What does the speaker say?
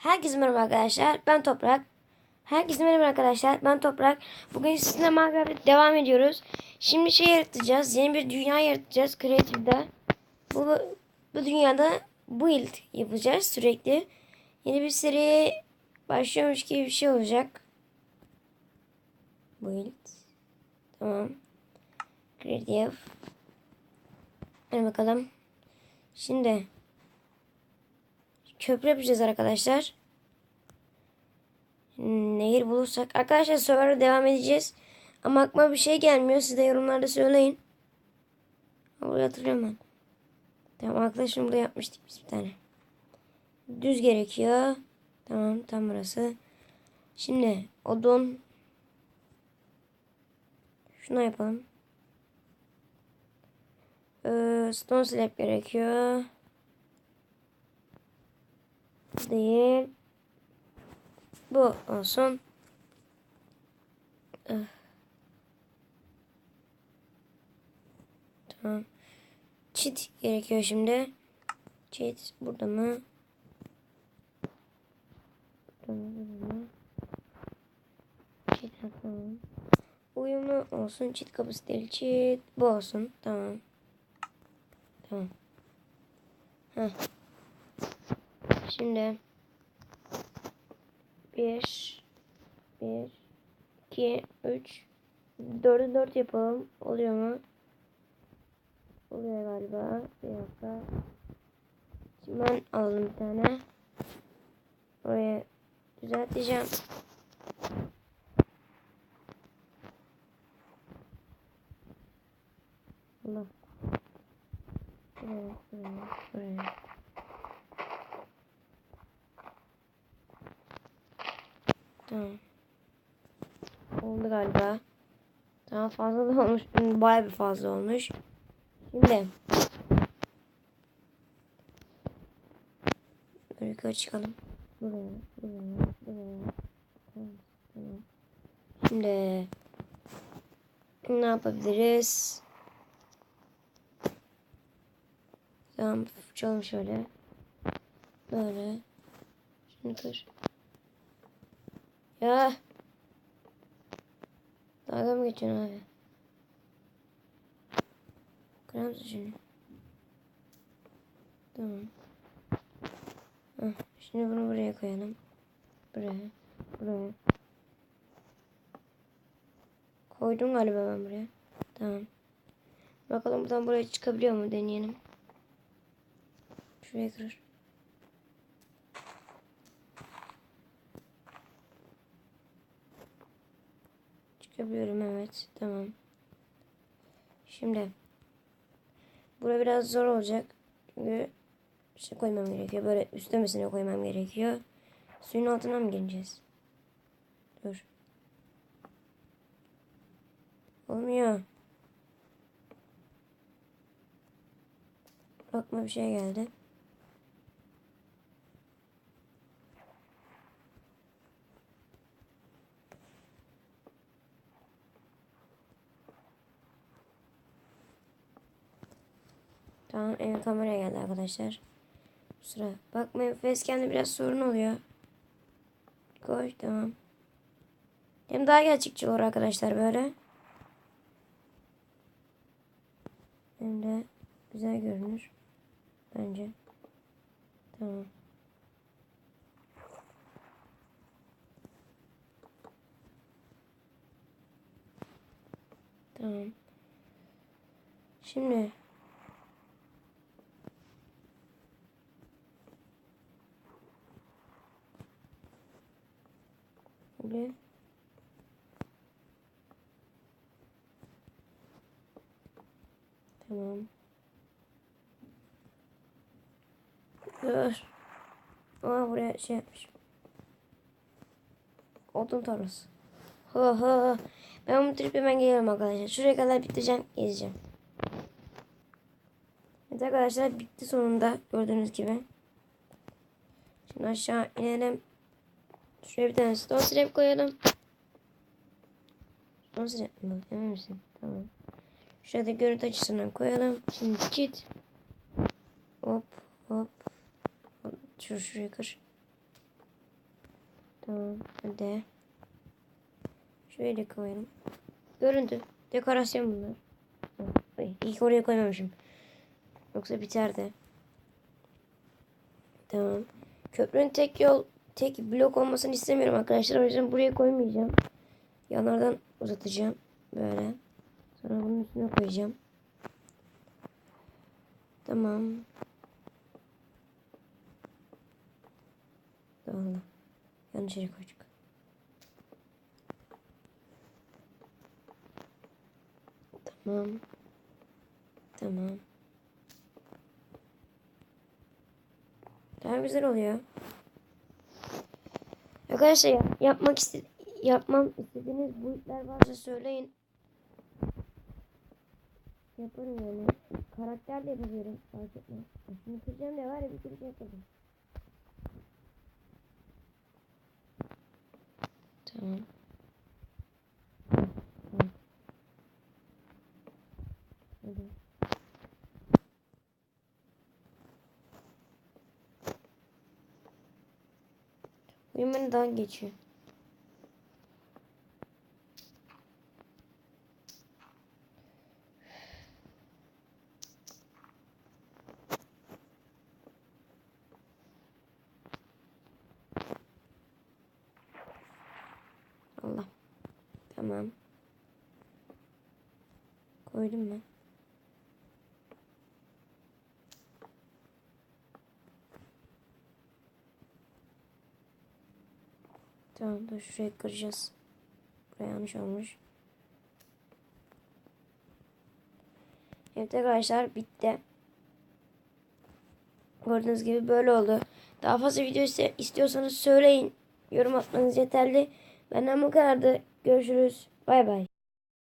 Herkese merhaba arkadaşlar. Ben Toprak. Herkese merhaba arkadaşlar. Ben Toprak. Bugün sizinle Minecraft'ta devam ediyoruz. Şimdi şey yaratacağız. Yeni bir dünya yaratacağız. Creative'da. Bu, bu dünyada build yapacağız sürekli. Yeni bir seri başlıyormuş gibi bir şey olacak. Build. Tamam. Creative. Hadi bakalım. Şimdi köprü yapacağız arkadaşlar. Nehir bulursak. Arkadaşlar server'a devam edeceğiz. Ama aklıma bir şey gelmiyor. Siz de yorumlarda söyleyin. Burayı hatırlıyorum ben. Tamam arkadaşım burada yapmıştık biz bir tane. Düz gerekiyor. Tamam tam burası. Şimdi odun. Şuna yapalım. Ee, stone slab gerekiyor. Değil. Bu olsun. Ah. Tamam. Çit gerekiyor şimdi. Çit burada mı? Burada mı? Çit olsun. Çit kapısı değil. Çit. Bu olsun. Tamam. Tamam. Heh. Şimdi bir, bir, iki, üç, dördü dört yapalım. Oluyor mu? Oluyor galiba. Bir dakika. Şimdi ben alalım bir tane. Oraya düzelteceğim. Allah. Buraya, buraya, buraya. Tamam. Oldu galiba. Tamam fazla da olmuş. Bayağı bir fazla olmuş. Şimdi. Böyle yukarı çıkalım. Buraya, buraya, buraya. Tamam. Şimdi. Ne yapabiliriz? Tamam fırçalım şöyle. Böyle. Şunu kır. Ya. Dalga mı geçiyorsun abi? Kırar şunu? Tamam. Heh, şimdi bunu buraya koyalım. Buraya. Buraya. Koydum galiba ben buraya. Tamam. Bakalım buradan buraya çıkabiliyor mu deneyelim. Şuraya kırır. Çıkabiliyorum evet. Tamam. Şimdi. Bura biraz zor olacak. Çünkü bir şey koymam gerekiyor. Böyle üstlemesine koymam gerekiyor. Suyun altına mı gireceğiz? Dur. Olmuyor. Bakma bir şey geldi. Tamam evet kameraya geldi arkadaşlar. Sıra. Bakmayın facecam'de biraz sorun oluyor. Koy tamam. Hem daha gerçekçi olur arkadaşlar böyle. Hem de güzel görünür. Bence. Tamam. Tamam. Şimdi Böyle. Tamam. Dur. Aa buraya şey yapmış. Odun tarlası. Ha ha. Ben bu trip hemen geliyorum arkadaşlar. Şuraya kadar bitireceğim. Gezeceğim. Evet arkadaşlar bitti sonunda. Gördüğünüz gibi. Şimdi aşağı inelim. Şuraya bir tane stone slab koyalım. Stone slab mı? Emin misin? Tamam. Şurada da görüntü açısından koyalım. Şimdi git. Hop hop. Şu şuraya kır. Tamam. Hadi. Şöyle koyalım. Görüntü. Dekorasyon bunlar. Ay, ki oraya koymamışım. Yoksa biterdi. Tamam. Köprünün tek yol, tek blok olmasını istemiyorum arkadaşlar. O yüzden buraya koymayacağım. Yanlardan uzatacağım. Böyle. Sonra bunun üstüne koyacağım. Tamam. Allah. Yanlış yere koyduk. Tamam. Tamam. Daha güzel oluyor. Arkadaşlar yap- yapmak iste yapmam istediğiniz boyutlar varsa söyleyin. Yaparım yani. Karakter de yapabilirim. Fark etmez. Şimdi kıracağım da var ya bir sürü şey yaparım. Tamam. Tamam. Hadi. Oyun beni daha geçiyor. Allah. Tamam. Koydum ben. Tamam dur şuraya kıracağız. Buraya yanlış olmuş. Evet arkadaşlar bitti. Gördüğünüz gibi böyle oldu. Daha fazla video istiyorsanız söyleyin. Yorum atmanız yeterli. Benden bu kadardı. Görüşürüz. Bay bay.